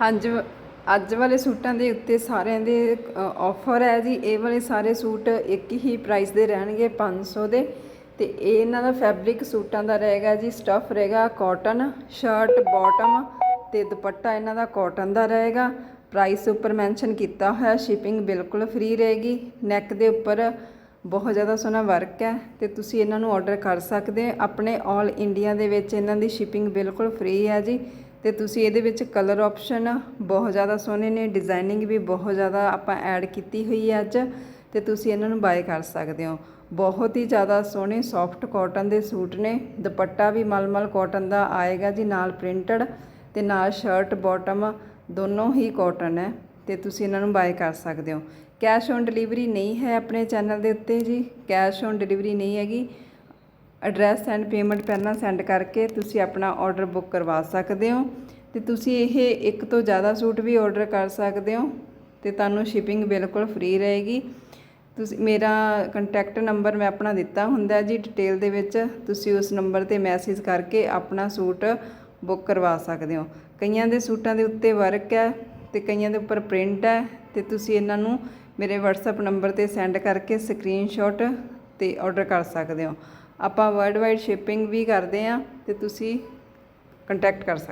ਹਾਂਜੀ, ਅੱਜ ਵਾਲੇ ਸੂਟਾਂ ਦੇ ਉੱਤੇ ਸਾਰਿਆਂ ਦੇ ਆਫਰ ਹੈ ਜੀ। ਇਹ ਵਾਲੇ ਸਾਰੇ ਸੂਟ ਇੱਕ ਹੀ ਪ੍ਰਾਈਸ ਦੇ ਰਹਿਣਗੇ 500 ਦੇ। ਤੇ ਇਹਨਾਂ ਦਾ ਫੈਬਰਿਕ ਸੂਟਾਂ ਦਾ ਰਹੇਗਾ ਜੀ ਸਟਫ ਰਹੇਗਾ ਕਾਟਨ ਸ਼ਰਟ ਬਾਟਮ ਤੇ ਦੁਪੱਟਾ ਇਹਨਾਂ ਦਾ ਕਾਟਨ ਦਾ ਰਹੇਗਾ। ਪ੍ਰਾਈਸ ਉੱਪਰ ਮੈਂਸ਼ਨ ਕੀਤਾ ਹੋਇਆ ਸ਼ਿਪਿੰਗ ਬਿਲਕੁਲ ਫ੍ਰੀ ਰਹੇਗੀ। ਨੈਕ ਦੇ ਉੱਪਰ ਬਹੁਤ ਜ਼ਿਆਦਾ ਸੋਹਣਾ ਵਰਕ ਹੈ ਤੇ ਤੁਸੀਂ ਇਹਨਾਂ ਨੂੰ ਆਰਡਰ ਕਰ ਸਕਦੇ ਆਪਣੇ 올 ਇੰਡੀਆ ਦੇ ਵਿੱਚ ਇਹਨਾਂ ਦੀ ਸ਼ਿਪਿੰਗ ਬਿਲਕੁਲ ਫ੍ਰੀ ਹੈ ਜੀ। ਤੇ ਤੁਸੀਂ ਇਹਦੇ ਵਿੱਚ ਕਲਰ ਆਪਸ਼ਨ ਬਹੁਤ ਜ਼ਿਆਦਾ ਸੋਹਣੇ ਨੇ ਡਿਜ਼ਾਈਨਿੰਗ ਵੀ ਬਹੁਤ ਜ਼ਿਆਦਾ ਆਪਾਂ ਐਡ ਕੀਤੀ ਹੋਈ ਹੈ ਅੱਜ, ਤੇ ਤੁਸੀਂ ਇਹਨਾਂ ਨੂੰ ਬਾਏ ਕਰ ਸਕਦੇ ਹੋ। ਬਹੁਤ ਹੀ ਜ਼ਿਆਦਾ ਸੋਹਣੇ ਸੌਫਟ ਕਾਟਨ ਦੇ ਸੂਟ ਨੇ, ਦੁਪੱਟਾ ਵੀ ਮਲਮਲ ਕਾਟਨ ਦਾ ਆਏਗਾ ਜੀ, ਨਾਲ ਪ੍ਰਿੰਟਡ ਤੇ ਨਾਲ ਸ਼ਰਟ ਬਾਟਮ ਦੋਨੋਂ ਹੀ ਕਾਟਨ ਹੈ, ਤੇ ਤੁਸੀਂ ਇਹਨਾਂ ਨੂੰ ਬਾਏ ਕਰ ਸਕਦੇ ਹੋ। ਕੈਸ਼ ਔਨ ਡਿਲੀਵਰੀ ਨਹੀਂ ਹੈ ਆਪਣੇ ਚੈਨਲ ਦੇ ਉੱਤੇ ਜੀ ਕੈਸ਼ ਔਨ ਡਿਲੀਵਰੀ ਨਹੀਂ ਹੈਗੀ। ਐਡਰੈਸ ਐਂਡ ਪੇਮੈਂਟ ਪਹਿਲਾਂ ਸੈਂਡ ਕਰਕੇ ਤੁਸੀਂ ਆਪਣਾ ਆਰਡਰ ਬੁੱਕ ਕਰਵਾ ਸਕਦੇ ਹੋ। ਤੇ ਤੁਸੀਂ ਇਹ ਇੱਕ ਤੋਂ ਜ਼ਿਆਦਾ ਸੂਟ ਵੀ ਆਰਡਰ ਕਰ ਸਕਦੇ ਹੋ ਤੇ ਤੁਹਾਨੂੰ ਸ਼ਿਪਿੰਗ ਬਿਲਕੁਲ ਫ੍ਰੀ ਰਹੇਗੀ। ਤੁਸੀਂ, ਮੇਰਾ ਕੰਟੈਕਟ ਨੰਬਰ ਮੈਂ ਆਪਣਾ ਦਿੱਤਾ ਹੁੰਦਾ ਜੀ ਡਿਟੇਲ ਦੇ ਵਿੱਚ। ਤੁਸੀਂ ਉਸ ਨੰਬਰ ਤੇ ਮੈਸੇਜ ਕਰਕੇ ਆਪਣਾ ਸੂਟ ਬੁੱਕ ਕਰਵਾ ਸਕਦੇ ਹੋ। ਕਈਆਂ ਦੇ ਸੂਟਾਂ ਦੇ ਉੱਤੇ ਵਰਕ ਹੈ ਤੇ ਕਈਆਂ ਦੇ ਉੱਪਰ ਪ੍ਰਿੰਟ ਹੈ ਤੇ ਤੁਸੀਂ ਇਹਨਾਂ ਨੂੰ ਮੇਰੇ WhatsApp ਨੰਬਰ ਤੇ ਸੈਂਡ ਕਰਕੇ ਸਕਰੀਨਸ਼ਾਟ ਤੇ ਆਰਡਰ ਕਰ ਸਕਦੇ ਹੋ। ਆਪਾਂ ਵਰਲਡ ਵਾਈਡ ਸ਼ਿਪਿੰਗ ਵੀ ਕਰਦੇ ਹਾਂ ਅਤੇ ਤੁਸੀਂ ਕੰਟੈਕਟ ਕਰ ਸਕਦੇ